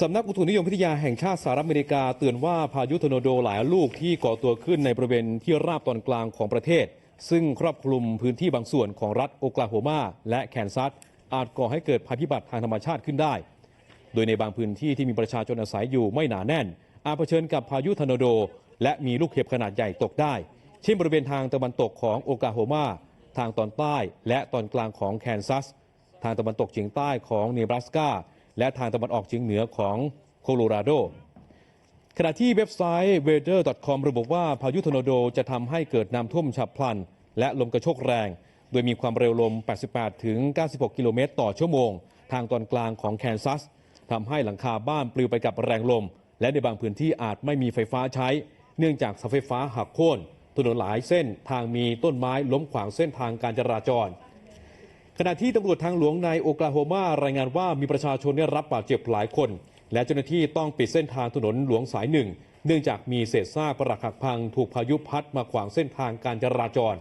สำนักอุตุนิยมวิทยาแห่งชาติสหรัฐอเมริกาเตือนว่าพายุทอร์นาโดหลายลูกที่ก่อตัวขึ้นในบริเวณที่ราบตอนกลางของประเทศ ซึ่งครอบคลุมพื้นที่บางส่วนของรัฐโอกลาโฮมาและแคนซัส อาจก่อให้เกิดภัยพิบัติทางธรรมชาติขึ้นได้ โดยในบางพื้นที่ที่มีประชาชนอาศัยอยู่ไม่หนาแน่น อาจเผชิญกับพายุทอร์นาโด และมีลูกเห็บขนาดใหญ่ตกได้ เช่นบริเวณทางตะวันตกของโอกลาโฮมาทางตอนใต้และตอนกลางของแคนซัส ทางตะวันตกเฉียงใต้ของเนบราสกา และทางตะวันออกเฉียงเหนือของโคโลราโด ขณะที่เว็บไซต์ weather.com ระบุว่าพายุทอร์นาโดจะทำให้เกิดน้ำท่วมฉับพลัน และลมกระโชกแรง โดยมีความเร็วลม 88 ถึง 96 กิโลเมตรต่อชั่วโมง ทางตอนกลางของแคนซัสทำให้หลังคาบ้านปลิวไปกับแรงลม และในบางพื้นที่อาจไม่มีไฟฟ้าใช้ เนื่องจากเสาไฟฟ้าหักโค่นถนนหลายเส้นทางมีต้นไม้ล้มขวางเส้นทางการจราจร ขณะที่ตำรวจทางหลวงในโอกลาโฮมารายงานว่ามีประชาชนได้รับบาดเจ็บหลายคน และเจ้าหน้าที่ต้องปิดเส้นทางถนนหลวงสายหนึ่ง เนื่องจากมีเศษซากปรักหักพังถูกพายุพัดมาขวางเส้นทางการจราจร